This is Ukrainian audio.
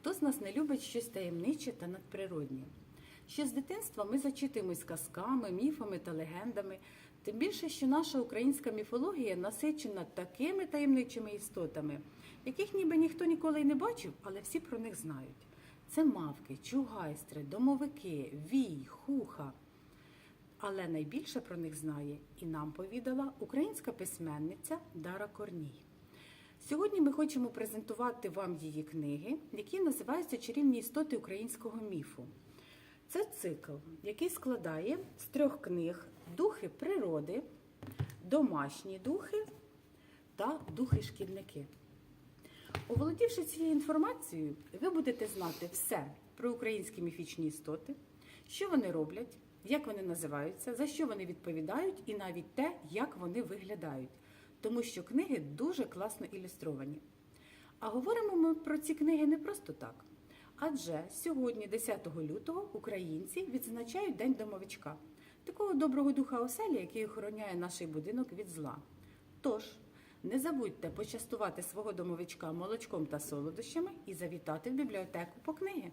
Хто з нас не любить щось таємниче та надприроднє? Ще з дитинства ми зачитуємось казками, міфами та легендами. Тим більше, що наша українська міфологія насичена такими таємничими істотами, яких ніби ніхто ніколи й не бачив, але всі про них знають. Це мавки, чугайстри, домовики, вій, хуха. Але найбільше про них знає і нам повідала українська письменниця Дара Корній. Сьогодні ми хочемо презентувати вам її книги, які називаються Чарівні істоти українського міфу. Це цикл, який складає з трьох книг Духи природи, Домашні духи та Духи-шкідники. Оволодівши цією інформацією, ви будете знати все про українські міфічні істоти, що вони роблять, як вони називаються, за що вони відповідають, і навіть те, як вони виглядають, тому що книги дуже класно ілюстровані. А говоримо ми про ці книги не просто так. Адже сьогодні, 10 лютого, українці відзначають День домовичка, такого доброго духа оселі, який охороняє наш будинок від зла. Тож, не забудьте почастувати свого домовичка молочком та солодощами і завітати в бібліотеку по книги.